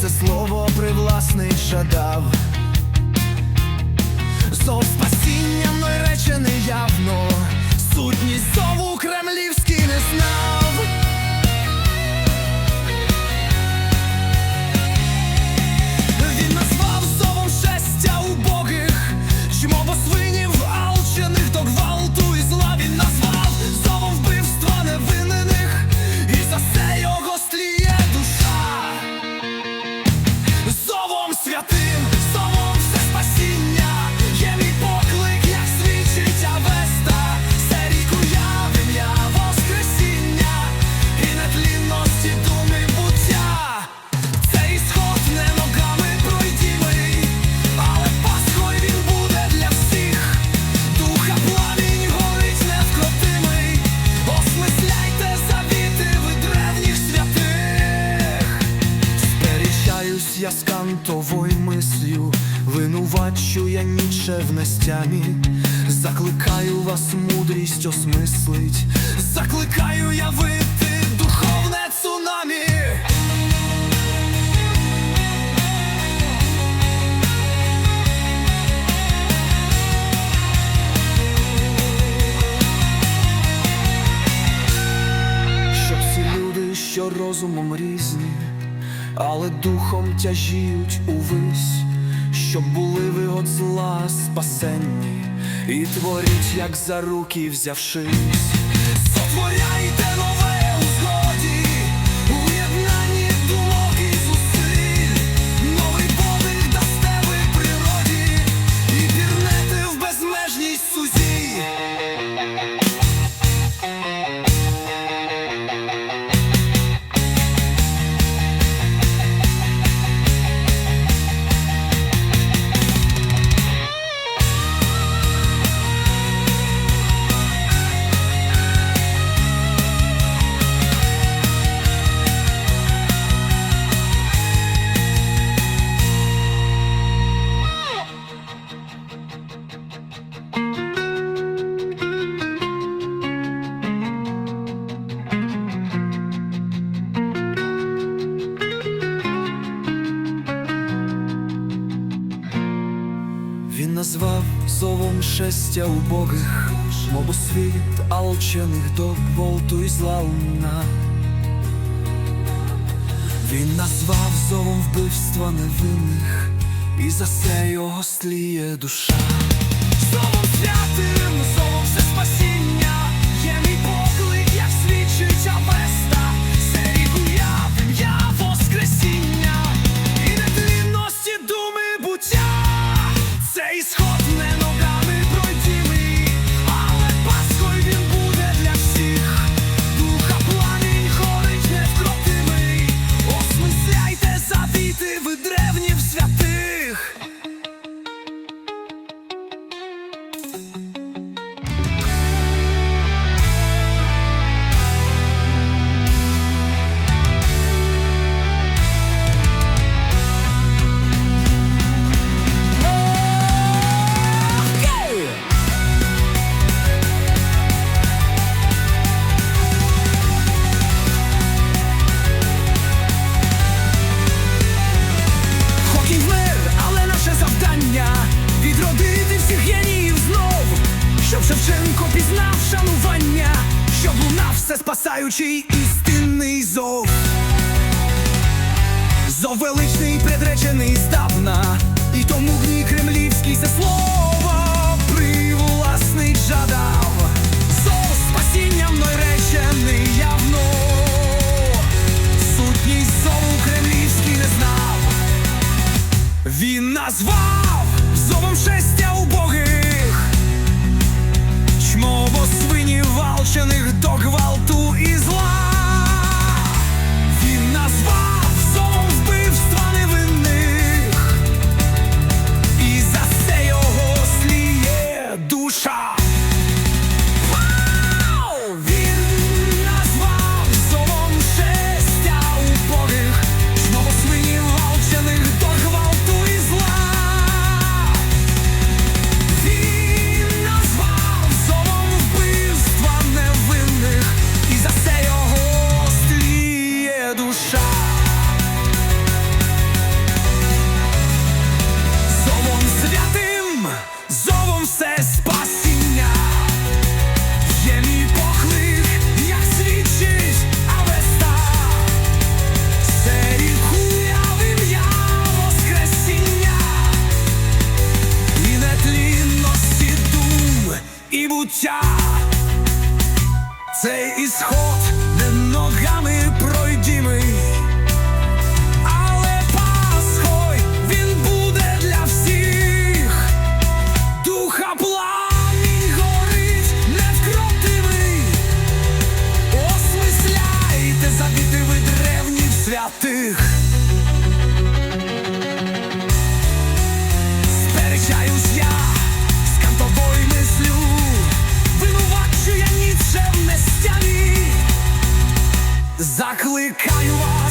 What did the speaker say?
це слово привласнить жадав. Зов спасіння мною речений явно, сутність зову кремлівський не знав. Винувачу я ніче в нестямі, закликаю вас мудрість осмислить, закликаю явити духовне цунамі. Що всі люди, що розумом різні, але духом тяжіють увись, щоб були ви от зла спасенні, і творіть, як за руки взявшись. Сотворяйте зовом шестя убогих, мов світ алчених до гвалту і злауна. Він назвав зовом вбивства невинних, і за це його сліє душа. Зовом святим, зовом все істинний зов. Зов величний предречений здавна, і тому гній кремлівський це слово привласнить жадав. Зов спасіння мною речений явно, сутність зову кремлівський не знав. Він назвав зовом шестя убогих, чмо бо свинів валчених до гвалту і Закликаю вас,